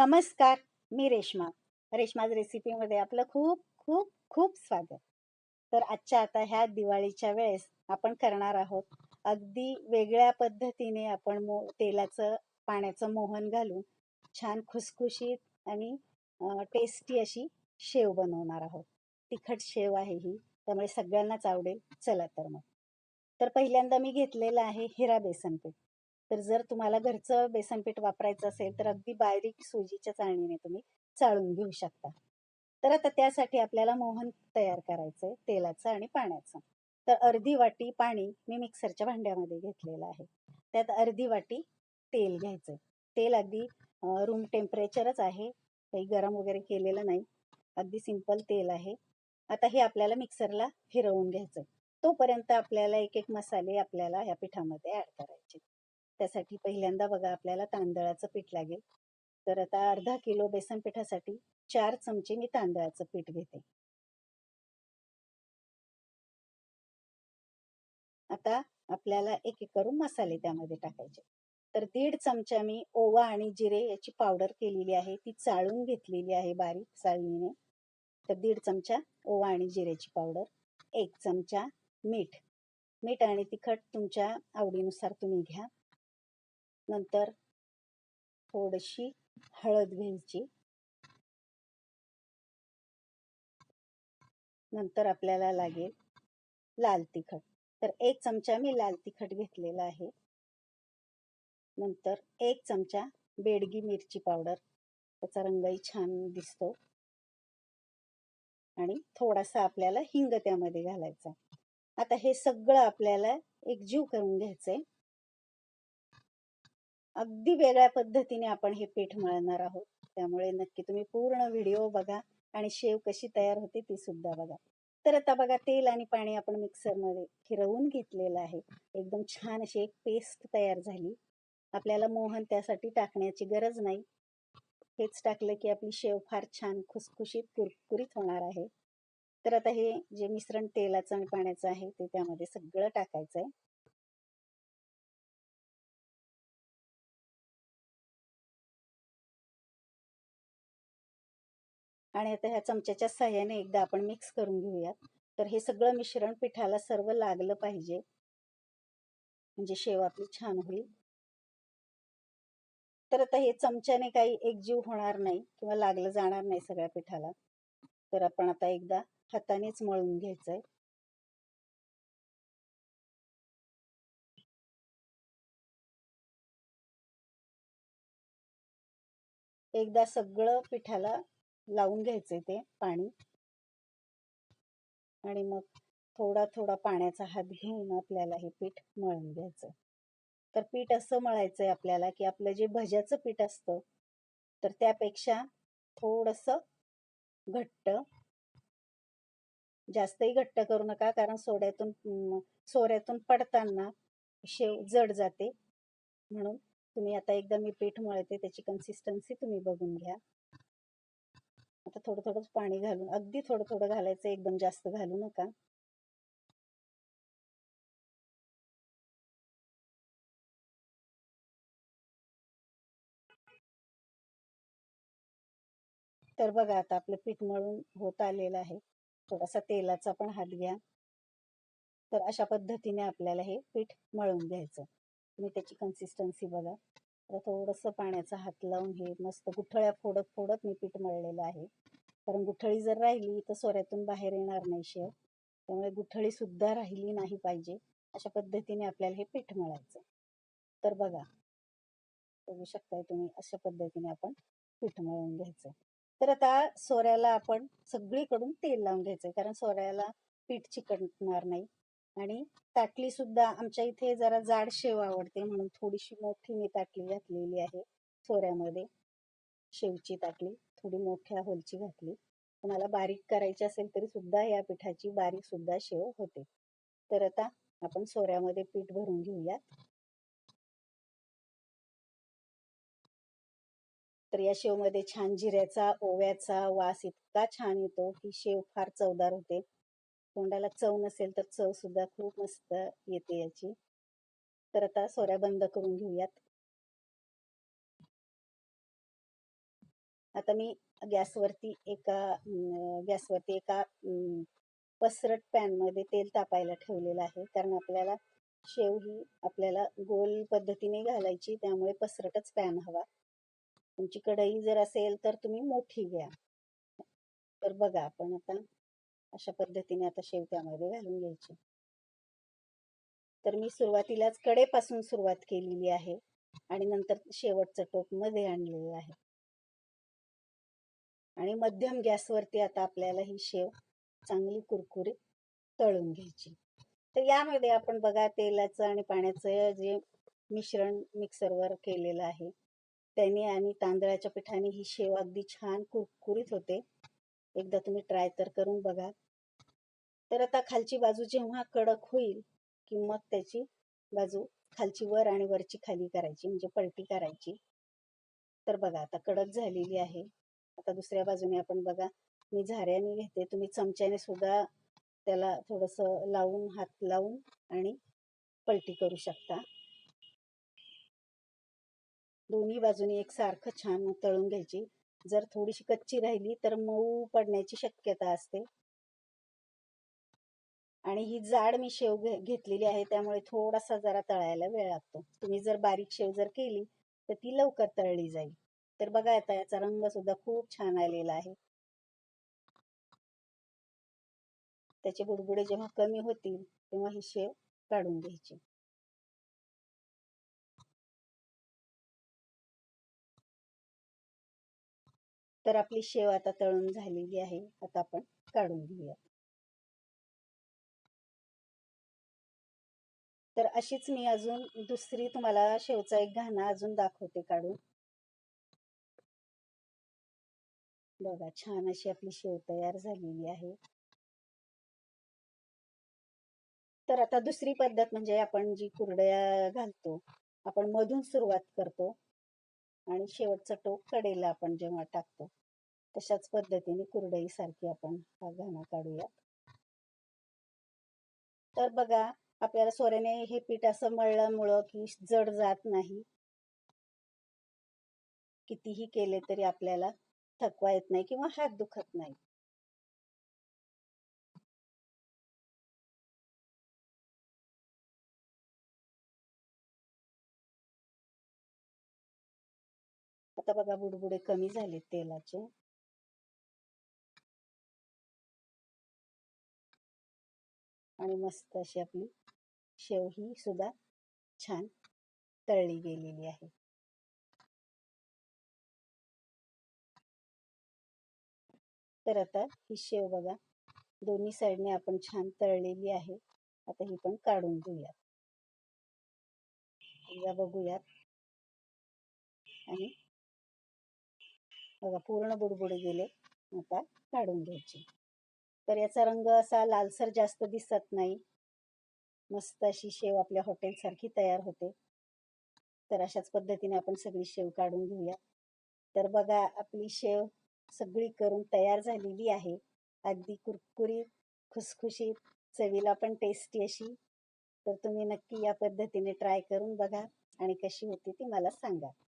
नमस्कार मी रेश्मा. रेश्माज रेसिपीमध्ये आपलं खूप खूप खूप स्वागत. तर आजच्या आता ह्या दिवाळीच्या वेळेस आपण करणार आहोत अगदी वेगळ्या पद्धतीने आपण मो तेलाचं पाण्याचं मोहन घालून छान खुसखुशीत आणि टेस्टी अशी शेव बनवणार आहोत. तिखट शेव आहे ही त्यामुळे सगळ्यांनाच आवडेल. चला तर मग. तर पहिल्यांदा मी घेतलेलं आहे हिरा बेसन पीठ तर जर तुम्हाला घरचं बेसन पीठ वापरायचं असेल तर अगदी बारीक सुजीच्या चाळणीने तुम्ही चाळून घेऊ शकता. तर आता त्यासाठी आपल्याला मोहन तयार करायचं आहे तेलाचं आणि पाण्याचं. तर अर्धी वाटी पाणी मी मिक्सरच्या भांड्यामध्ये घेतलेलं आहे. त्यात अर्धी वाटी तेल घ्यायचं तेल अगदी रूम टेम्परेचरच आहे. काही गरम वगैरे केलेलं नाही. अगदी सिंपल तेल आहे. आता हे आपल्याला मिक्सरला फिरवून घ्यायचं तोपर्यंत आपल्याला एक एक मसाले आपल्याला ह्या पिठामध्ये ऍड करायचे. त्यासाठी पहिल्यांदा बघा आपल्याला तांदळाचं पीठ लागेल. तर आता अर्धा किलो बेसन पिठासाठी चार चमचे मी तांदळाचं पीठ घेते. आता आपल्याला एक एक करून मसाले त्यामध्ये टाकायचे. तर दीड चमचा मी ओवा आणि जिरे याची पावडर केलेली आहे. ती चाळून घेतलेली आहे बारीक चाळणीने. तर दीड चमचा ओवा आणि जिरेची पावडर एक चमचा मीठ. मीठ आणि तिखट तुमच्या आवडीनुसार तुम्ही घ्या. नंतर थोडीशी हळद घ्यायची. नंतर आपल्याला लागेल लाल तिखट. तर एक चमचा मी लाल तिखट घेतलेला आहे. नंतर एक चमचा बेडगी मिरची पावडर. त्याचा रंगही छान दिसतो. आणि थोडासा आपल्याला हिंग त्यामध्ये घालायचा. आता हे सगळं आपल्याला एकजीव करून घ्यायचंय. अगदी वेगळ्या पद्धतीने आपण हे पीठ मळणार आहोत. त्यामुळे नक्की तुम्ही पूर्ण व्हिडिओ बघा आणि शेव कशी तयार होते ती सुद्धा बघा. तर आता बघा तेल आणि पाणी आपण मिक्सरमध्ये फिरवून घेतलेलं आहे. एकदम छान अशी एक पेस्ट तयार झाली. आपल्याला मोहन त्यासाठी टाकण्याची गरज नाही. हेच टाकलं की आपली शेव फार छान खुसखुशीत कुरकुरीत होणार आहे. तर आता हे जे मिश्रण तेलाचं आणि पाण्याचं आहे ते त्यामध्ये सगळं टाकायचं आहे आणि आता ह्या चमच्याच्या सहाय्याने एकदा आपण मिक्स करून घेऊयात. तर हे सगळं मिश्रण पिठाला सर्व लागलं पाहिजे. म्हणजे शेव आपली छान होईल. तर आता हे चमच्याने काही एकजीव होणार नाही किंवा लागलं जाणार नाही सगळ्या पिठाला. तर आपण आता एकदा हातानेच मळून घ्यायचंय. एकदा सगळं पिठाला लावून घ्यायचे ते पाणी. आणि मग थोडा थोडा पाण्याचा हात घेऊन आपल्याला हे पीठ मळून घ्यायचं. तर पीठ असं मळायचंय आपल्याला की आपलं जे भज्याचं पीठ असतं तर त्यापेक्षा थोडस घट्ट जास्तही घट्ट करू नका कारण सोड्यातून सोऱ्यातून पडताना शेव जड जाते. म्हणून तुम्ही आता एकदा मी पीठ मळते त्याची कन्सिस्टन्सी तुम्ही बघून घ्या. थोडं थोडं पाणी घालून अगदी थोडं थोडं घालायचं एकदम जास्त घालू नका. तर बघा आता आपलं पीठ मळून होत आलेलं आहे. थोडासा तेलाचा पण हात घ्या. तर अशा पद्धतीने आपल्याला हे पीठ मळून घ्यायचं. तुम्ही त्याची कन्सिस्टन्सी बघा. तर थोडंसं पाण्याचा हात लावून हे मस्त गुठळ्या फोडत फोडत मी पीठ मळलेलं आहे. कारण गुठळी जर राहिली तर सोऱ्यातून बाहेर येणार नाही शेव. त्यामुळे गुठळी सुद्धा राहिली नाही पाहिजे. अशा पद्धतीने आपल्याला हे पीठ मळायचं तर बघा. बघू शकताय तुम्ही अशा पद्धतीने आपण पीठ मळून घ्यायचं तर आता सोऱ्याला आपण सगळीकडून तेल लावून घ्यायचं कारण सोऱ्याला पीठ चिकटणार नाही. आणि ताटली सुद्धा आमच्या इथे जरा जाड शेव आवडते म्हणून थोडीशी मोठी मी ताटली घातलेली आहे सोऱ्यामध्ये. शेवची ताटली. थोडी मोठ्या होलची घातली. तुम्हाला बारीक करायची असेल तरी सुद्धा या पिठाची बारीक सुद्धा शेव होते. तर आता आपण सोऱ्यामध्ये पीठ भरून घेऊयात. तर या शेवमध्ये छान जिऱ्याचा ओव्याचा वास इतका छान येतो की शेव फार चवदार होते. तोंडाला चव नसेल तर चव सुद्धा खूप मस्त येते याची. तर आता सोऱ्या बंद करून घेऊयात. आता मी गॅसवरती एका गॅसवरती एका पसरट पॅनमध्ये तेल तापायला ठेवलेलं आहे. कारण आपल्याला शेव ही आपल्याला गोल पद्धतीने घालायची त्यामुळे पसरटच पॅन हवा. तुमची कढई जर असेल तर तुम्ही मोठी घ्या. तर बघा आपण आता अशा पद्धतीने आता शेव त्यामध्ये घालून घ्यायची. तर मी सुरुवातीलाच कडेपासून सुरुवात केलेली आहे. आणि नंतर शेवटचं टोकमध्ये आणलेलं आहे. आणि मध्यम गॅसवरती आता आपल्याला ही शेव चांगली कुरकुरीत तळून घ्यायची. तर यामध्ये आपण बघा तेलाचं आणि पाण्याचं जे मिश्रण मिक्सरवर केलेलं आहे त्याने आणि तांदळाच्या पिठाने ही शेव अगदी छान कुरकुरीत होते. एकदा तुम्ही ट्राय तर करून बघा. तर आता खालची बाजू जेव्हा कडक होईल की मग त्याची बाजू खालची वर आणि वरची खाली करायची म्हणजे पलटी करायची. तर बघा आता कडक झालेली आहे. आता दुसऱ्या बाजूने आपण बघा मी झाऱ्याने घेते तुम्ही चमच्याने सुद्धा त्याला थोडस लावून हात लावून आणि पलटी करू शकता. दोन्ही बाजूने एक सारखं छान तळून घ्यायची. जर थोडीशी कच्ची राहिली तर मऊ पडण्याची शक्यता असते. आणि ही जाड मी शेव घेतलेली आहे त्यामुळे थोडासा जरा तळायला वेळ लागतो. तुम्ही जर बारीक शेव जर केली तर ती लवकर तळली जाईल. तर बघा आता याचा रंग सुद्धा खूप छान आलेला आहे. त्याचे बुडबुडे जेव्हा कमी होतील तेव्हा ही शेव काढून घ्यायची. तर आपली शेव आता तळून झालेली आहे. आता आपण काढून घेऊया. तर अशीच मी अजून दुसरी तुम्हाला शेवचा एक घाणा अजून दाखवते काढून. बघा छान अशी आपली शेव तयार झालेली आहे. तर आता दुसरी पद्धत म्हणजे आपण जी कुरड्या घालतो आपण मधून सुरुवात करतो आणि शेवटचा टोक कडेला आपण जेव्हा टाकतो तशाच पद्धतीने कुरडई सारखी आपण हा घाणा काढूया तर बघा आपल्याला सोऱ्याने हे पीठ असं मळल्यामुळं की जड जात नाही. कितीही केले तरी आपल्याला थकवा येत नाही किंवा हात दुखत नाही. आता बघा बुडबुडे कमी झाले तेलाचे. आणि मस्त अशी आपली शेव ही सुद्धा छान तळली गेलेली आहे. तर आता ही शेव बघा. दोन्ही साईडने आपण छान तळलेली आहे. आता ही पण काढून घेऊयात. एकदा बघूयात. आणि बघा पूर्ण बुडबुडे गेले. आता काढून घ्यायचे. तर याचा रंग असा लालसर जास्त दिसत नाही. मस्त अशी शेव आपल्या हॉटेलसारखी तयार होते. तर अशाच पद्धतीने आपण सगळी शेव काढून घेऊया तर बघा आपली शेव सगळी करून तयार झालेली आहे. अगदी कुरकुरीत खुसखुशीत चवीला पण टेस्टी अशी. तर तुम्ही नक्की या पद्धतीने ट्राय करून बघा आणि कशी होती ती मला सांगा.